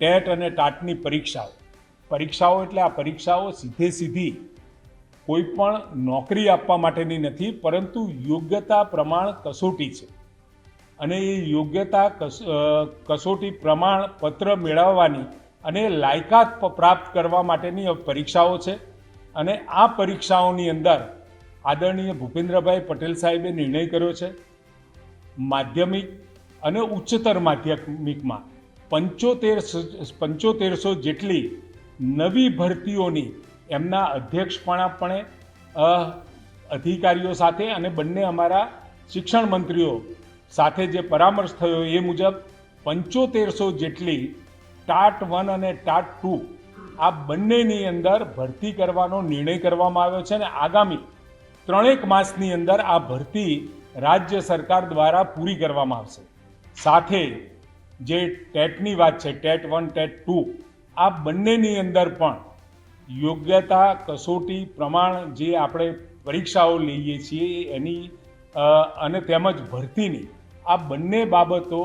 TET અને ટાટની પરીક્ષાઓ. પરીક્ષાઓ એટલે આ પરીક્ષાઓ સીધે સીધી કોઈ પણ નોકરી આપવા માટેની નથી, પરંતુ યોગ્યતા પ્રમાણ કસોટી છે. અને એ યોગ્યતા કસોટી પ્રમાણ પત્ર મેળવવાની અને લાયકાત પ્રાપ્ત કરવા માટેની પરીક્ષાઓ છે. અને આ પરીક્ષાઓની અંદર આદરણીય ભૂપેન્દ્રભાઈ પટેલ સાહેબે નિર્ણય કર્યો છે. માધ્યમિક અને ઉચ્ચતર માધ્યમિકમાં પંચોતેર પંચોતેરસો જેટલી નવી ભરતીઓની એમના અધ્યક્ષપણાપણે અધિકારીઓ સાથે અને બંને અમારા શિક્ષણ મંત્રીઓ સાથે જે પરામર્શ થયો એ મુજબ પંચોતેરસો જેટલી ટાટ વન અને ટાટ ટુ આ બંનેની અંદર ભરતી કરવાનો નિર્ણય કરવામાં આવ્યો છે અને આગામી ત્રણેક માસની અંદર આ ભરતી રાજ્ય સરકાર દ્વારા પૂરી કરવામાં આવશે. સાથે જે ટેટની વાત છે, ટેટ વન, ટેટ ટુ, આ બંનેની અંદર પણ યોગ્યતા, કસોટી, પ્રમાણ જે આપણે પરીક્ષાઓ લઈએ છીએ એની અને તેમજ ભરતીની, આ બંને બાબતો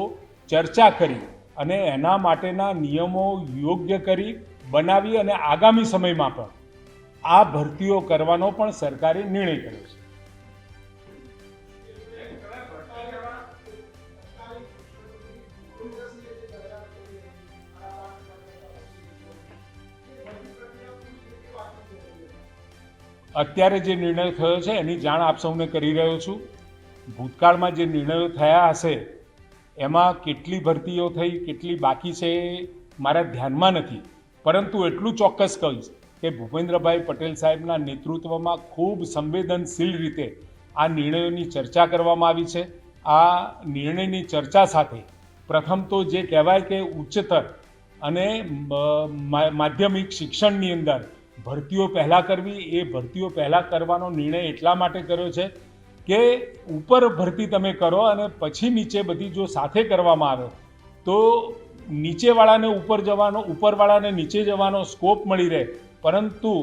ચર્ચા કરી અને એના માટેના નિયમો યોગ્ય કરી બનાવી અને આગામી સમયમાં પણ આ ભરતીઓ કરવાનો પણ સરકારે નિર્ણય કર્યો છે. અત્યારે જે નિર્ણય થયો છે, એની જાણ આપ સૌને કરી રહ્યો છું. ભૂતકાળમાં જે નિર્ણયો થયા હશે, એમાં કેટલી ભરતીઓ થઈ, કેટલી બાકી છે એ મારા ધ્યાનમાં નથી. પરંતુ એટલું ચોક્કસ કહીશ કે ભૂપેન્દ્રભાઈ પટેલ સાહેબના નેતૃત્વમાં ખૂબ સંવેદનશીલ રીતે આ નિર્ણયોની ચર્ચા કરવામાં આવી છે. આ નિર્ણયની ચર્ચા સાથે પ્રથમ તો જે કહેવાય કે ઉચ્ચતર અને માધ્યમિક શિક્ષણની અંદર ભરતીઓ પહેલાં કરવી, એ ભરતીઓ પહેલાં કરવાનો નિર્ણય એટલા માટે કર્યો છે કે ઉપર ભરતી તમે કરો અને પછી નીચે બધી જો સાથે કરવામાં આવે, તો નીચેવાળાને ઉપર જવાનો, ઉપરવાળાને નીચે જવાનો સ્કોપ મળી રહે. પરંતુ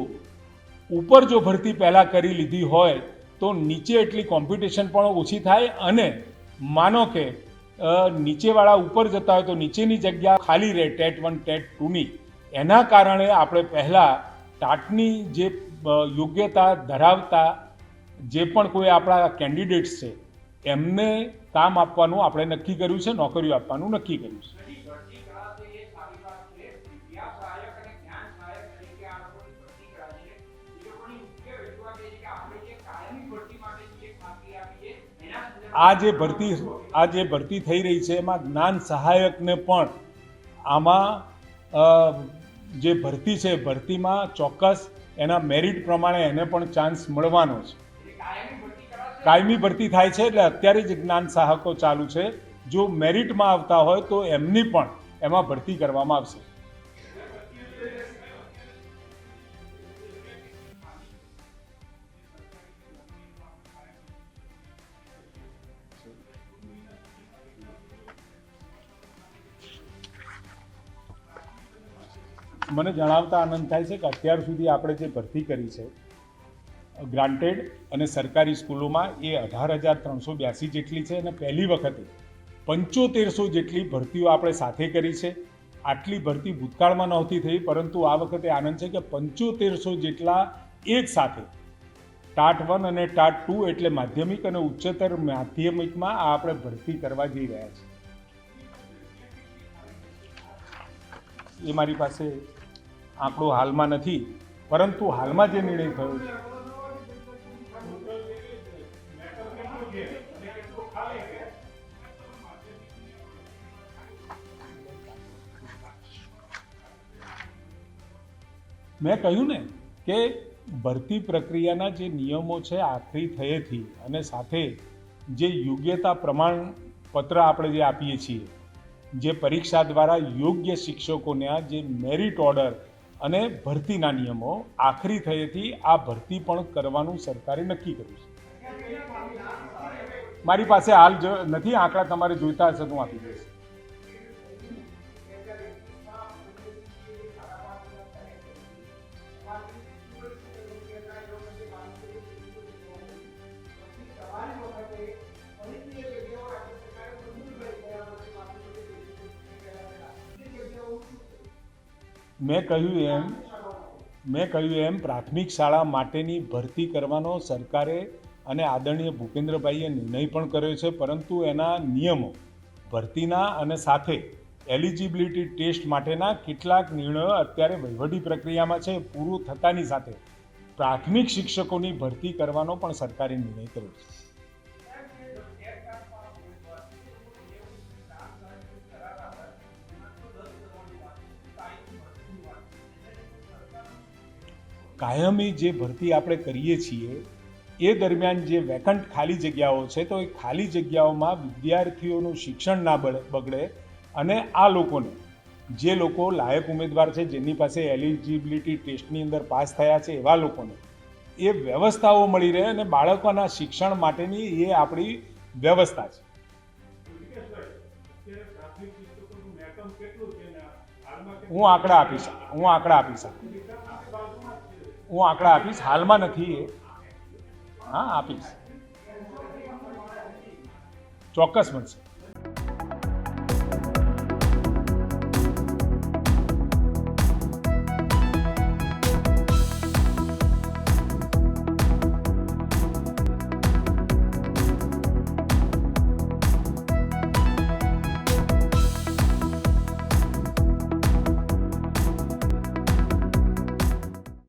ઉપર જો ભરતી પહેલાં કરી લીધી હોય, તો નીચે એટલી કોમ્પિટિશન પણ ઓછી થાય અને માનો કે નીચેવાળા ઉપર જતા હોય તો નીચેની જગ્યા ખાલી રહે, ટેટ વન, ટેટ ટુની. એના કારણે આપણે પહેલાં ટાટની જે યોગ્યતા ધરાવતા જે પણ કોઈ આપણા કેન્ડિડેટ્સ છે, એમને કામ આપવાનું આપણે નક્કી કર્યું છે, નોકરીઓ આપવાનું નક્કી કર્યું છે. આ જે ભરતી, આ જે ભરતી થઈ રહી છે, એમાં જ્ઞાન સહાયકને પણ આમાં જે ભરતી છે, ભરતીમાં ચોક્કસ એના મેરિટ પ્રમાણે એને પણ ચાન્સ મળવાનો છે. કાયમી ભરતી થાય છે એટલે અત્યારે જ જ્ઞાન સહાયકો ચાલુ છે. જો મેરિટમાં આવતા હોય તો એમની પણ એમાં ભરતી કરવામાં આવશે. મને જણાવતા આનંદ થાય છે કે અત્યાર સુધી આપણે જે ભરતી કરી છે, ગ્રાન્ટેડ અને સરકારી સ્કૂલોમાં એ અઢાર હજાર ત્રણસો બ્યાસી જેટલી છે અને પહેલી વખતે પંચોતેરસો જેટલી ભરતીઓ આપણે સાથે કરી છે. આટલી ભરતી ભૂતકાળમાં નહોતી થઈ, પરંતુ આ વખતે આનંદ છે કે પંચોતેરસો જેટલા એક સાથે ટાટ વન અને ટાટ ટુ એટલે માધ્યમિક અને ઉચ્ચતર માધ્યમિકમાં આ આપણે ભરતી કરવા જઈ રહ્યા છીએ. એ મારી પાસે આંકડો હાલમાં નથી, પરંતુ હાલમાં જે નિર્ણય થયો છે. મેં કહ્યું ને કે ભરતી પ્રક્રિયાના જે નિયમો છે આખરી થયેથી અને સાથે જે યોગ્યતા પ્રમાણપત્ર આપણે જે આપીએ છીએ, જે પરીક્ષા દ્વારા યોગ્ય શિક્ષકોને જે મેરિટ ઓર્ડર અને ભરતીના નિયમો આખરી થયેથી આ ભરતી પણ કરવાનું સરકારે નક્કી કર્યું છે. મારી પાસે હાલ નથી, આંકડા તમારે જોઈતા હશે હું આપી દઈશ. મેં કહ્યું એમ, મેં કહ્યું એમ, પ્રાથમિક શાળા માટેની ભરતી કરવાનો સરકારે અને આદરણીય ભૂપેન્દ્રભાઈએ નિર્ણય પણ કર્યો છે, પરંતુ એના નિયમો, ભરતીના અને સાથે એલિજિબિલિટી ટેસ્ટ માટેના કેટલાક નિર્ણયો અત્યારે વહીવટી પ્રક્રિયામાં છે, પૂરું થતાની સાથે પ્રાથમિક શિક્ષકોની ભરતી કરવાનો પણ સરકારે નિર્ણય કર્યો છે. કાયમી જે ભરતી આપણે કરીએ છીએ, એ દરમિયાન જે વેકન્ટ ખાલી જગ્યાઓ છે, તો એ ખાલી જગ્યાઓમાં વિદ્યાર્થીઓનું શિક્ષણ ના બગડે અને આ લોકોને, જે લોકો લાયક ઉમેદવાર છે, જેની પાસે એલિજિબિલિટી ટેસ્ટની અંદર પાસ થયા છે, એવા લોકોને, એ વ્યવસ્થાઓ મળી રહે અને બાળકોના શિક્ષણ માટેની એ આપણી વ્યવસ્થા છે. હું આંકડા આપીશ હું આંકડા આપીશ હું આંકડા આપીશ હાલમાં નથી એ. હા આપીશ. ચોક્કસ મળશે.